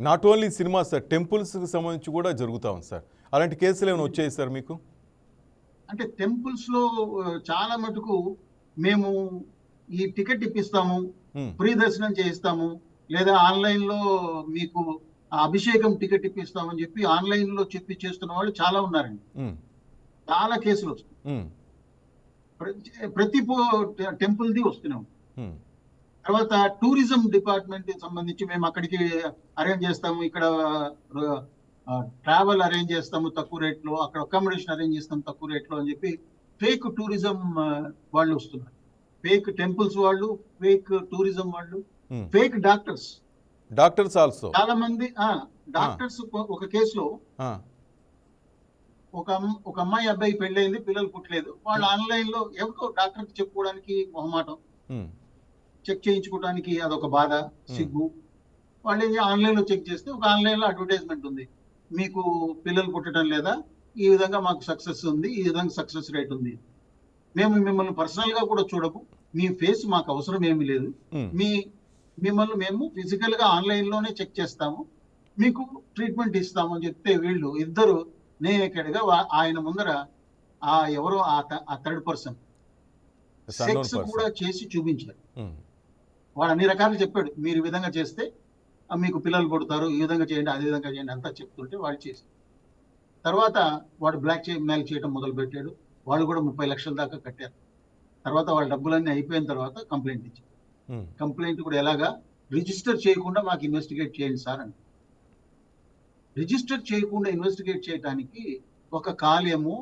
Not only cinema sir టెంపుల్స్కి సంబంధించి కూడా జరుగుతా ఉంది సార్ అలాంటి కేసులు ఏమైనా వచ్చాయి సార్ మీకు? అంటే టెంపుల్స్లో ఆ, చాలా మటుకు మేము ఈ టికెట్ ఇప్పిస్తాము ఫ్రీ దర్శనం చేయిస్తాము లేదా ఆన్లైన్లో మీకు అభిషేకం టికెట్ ఇప్పిస్తామని చెప్పి ఆన్లైన్లో చెప్పి చేస్తున్న వాళ్ళు చాలా ఉన్నారండి. ఉమ్, చాలా కేసులు ఉమ్, ప్ర- ప్రతి టెంపుల్ ది వస్తున్నాం తర్వాత టూరిజం డిపార్ట్మెంట్ సంబంధించి మేము అక్కడికి అరేంజ్ చేస్తాము. ఇక్కడ ట్రావెల్ అరేంజ్ చేస్తాము తక్కువ రేట్లో. అక్కడ అకామిడేషన్ అరేంజ్ చేస్తాము తక్కువ రేట్లో అని చెప్పి ఫేక్ టూరిజం వాళ్ళు వస్తున్నారు. ఫేక్ టెంపుల్స్ వాళ్ళు ఫేక్ టూరిజం వాళ్ళు. ఫేక్ డాక్టర్స్ డాక్టర్స్ ఆల్సో చాలా మంది డాక్టర్స్ ఒక కేసులో ఆ, ఒక ఒక అమ్మాయి అబ్బాయి పెళ్ళైంది పిల్లలు పుట్టలేదు. వాళ్ళు ఆన్లైన్లో ఎవరికో డాక్టర్ చెప్పుకోవడానికి మొహమాటం. ఉమ్, చెక్ చేయించుకోవడానికి అదొక బాధ సిగ్గు. వాళ్ళు ఏం ఆన్లైన్లో చెక్ చేస్తే ఒక ఆన్లైన్లో అడ్వర్టైజ్మెంట్ ఉంది. మీకు పిల్లలు పుట్టడం లేదా ఈ విధంగా మాకు సక్సెస్ ఉంది ఈ విధంగా సక్సెస్ రేట్ ఉంది. మేము మిమ్మల్ని పర్సనల్గా కూడా చూడము. మీ ఫేస్ మాకు అవసరం ఏమీ లేదు. మీ మిమ్మల్ని మేము ఫిజికల్గా ఆన్లైన్లోనే చెక్ చేస్తాము. మీకు ట్రీట్మెంట్ ఇస్తాము అని చెప్తే వీళ్ళు ఇద్దరు నేకెడ్గా ఆయన ముందర ఆ ఎవరో ఆ థర్డ్ పర్సన్. సెక్స్. కూడా చేసి చూపించారు. వాడు అన్ని రకాలు చెప్పాడు. మీరు ఈ విధంగా చేస్తే మీకు పిల్లలు పుడతారు ఈ విధంగా చేయండి అదే విధంగా చేయండి అంతా చెప్తుంటే వాడు చేసి తర్వాత వాడు బ్లాక్ మెయిల్ చేయడం మొదలు పెట్టాడు వాళ్ళు కూడా ముప్పై లక్షల దాకా కట్టారు. తర్వాత వాళ్ళ డబ్బులన్నీ అయిపోయిన తర్వాత కంప్లైంట్ ఇచ్చారు కంప్లైంట్ కూడా ఎలాగా? రిజిస్టర్ చేయకుండా మాకు ఇన్వెస్టిగేట్ చేయండి సార్ అని రిజిస్టర్ చేయకుండా ఇన్వెస్టిగేట్ చేయడానికి ఒక కాల్ ఏమో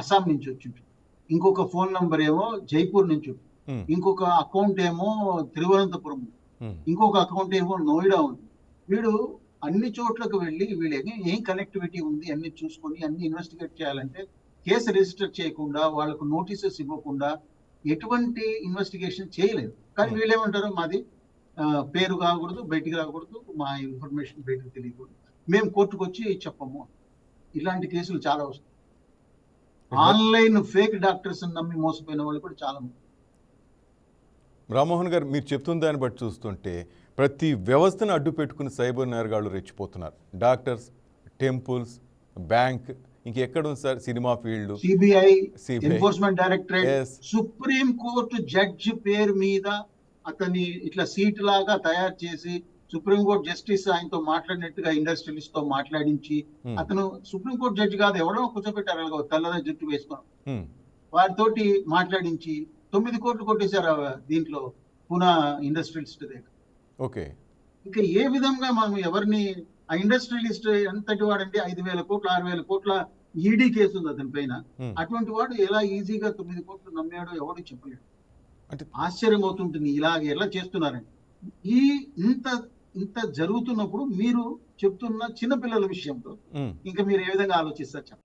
అస్సాం నుంచి వచ్చి ఉంటుంది ఇంకొక ఫోన్ నంబర్ ఏమో జైపూర్ నుంచి ఉంటుంది ఇంకొక అకౌంట్ ఏమో తిరువనంతపురం. ఉమ్, ఇంకొక అకౌంట్ ఏమో నోయిడా ఉంది. వీడు అన్ని చోట్లకు వెళ్ళి వీళ్ళకి ఏం కనెక్టివిటీ ఉంది అన్ని చూసుకొని అన్ని ఇన్వెస్టిగేట్ చేయాలంటే కేసు రిజిస్టర్ చేయకుండా వాళ్ళకు నోటీసెస్ ఇవ్వకుండా ఎటువంటి ఇన్వెస్టిగేషన్ చేయలేదు. కానీ Hmm. వీళ్ళు ఏమంటారు మాది పేరు కాకూడదు బయటికి రాకూడదు మా ఇన్ఫర్మేషన్ బయటకు తెలియకూడదు. మేము కోర్టుకు వచ్చి చెప్పము. ఇలాంటి కేసులు చాలా వస్తాయి. ఆన్లైన్ ఫేక్ డాక్టర్స్ నమ్మి మోసపోయిన వాళ్ళు కూడా చాలా మంది. రామ్మోహన్ గారు మీరు చెప్తున్న దాన్ని బట్టి చూస్తుంటే ప్రతి వ్యవస్థను అడ్డు పెట్టుకుని సైబర్ నేరగాళ్ళు రెచ్చిపోతున్నారు డాక్టర్స్ టెంపుల్స్ బ్యాంక్ ఇంకెక్కడ ఉంది sir cinema field CBI. Enforcement directorate. Supreme court judge పేరు మీద అతని ఇట్లా సీట్ లాగా తయారు చేసి సుప్రీం కోర్టు జస్టిస్ ఆయనతో మాట్లాడినట్టుగా ఇండస్ట్రియలిస్ట్తో మాట్లాడించి Hmm. అతను సుప్రీం కోర్టు జడ్జి కాదు ఎవడో కూర్చోబెట్టారు తెల్లద జుట్టు వేసుకొని ఉమ్, వారితోటి మాట్లాడించి తొమ్మిది కోట్లు కొట్టేశారు దీంట్లో పూనా ఇండస్ట్రియలిస్ట్ దగ్గర. ఓకే. ఇంకా ఏ విధంగా మనం ఎవరిని ఆ ఇండస్ట్రియలిస్ట్ ఎంతటి వాడంటే ఐదు వేల కోట్ల ఆరు వేల కోట్ల ఈడీ కేసు ఉంది అతని పైన. అటువంటి వాడు ఎలా ఈజీగా తొమ్మిది కోట్లు నమ్మాడో ఎవడు చెప్పలేడు. అంటే ఆశ్చర్యం అవుతుంటుంది ఇలాగ ఎలా చేస్తున్నారని. ఈ ఇంత ఇంత జరుగుతున్నప్పుడు మీరు చెప్తున్న చిన్నపిల్లల విషయంలో ఉమ్. ఇంకా మీరు ఏ విధంగా ఆలోచిస్తారు చెప్పండి.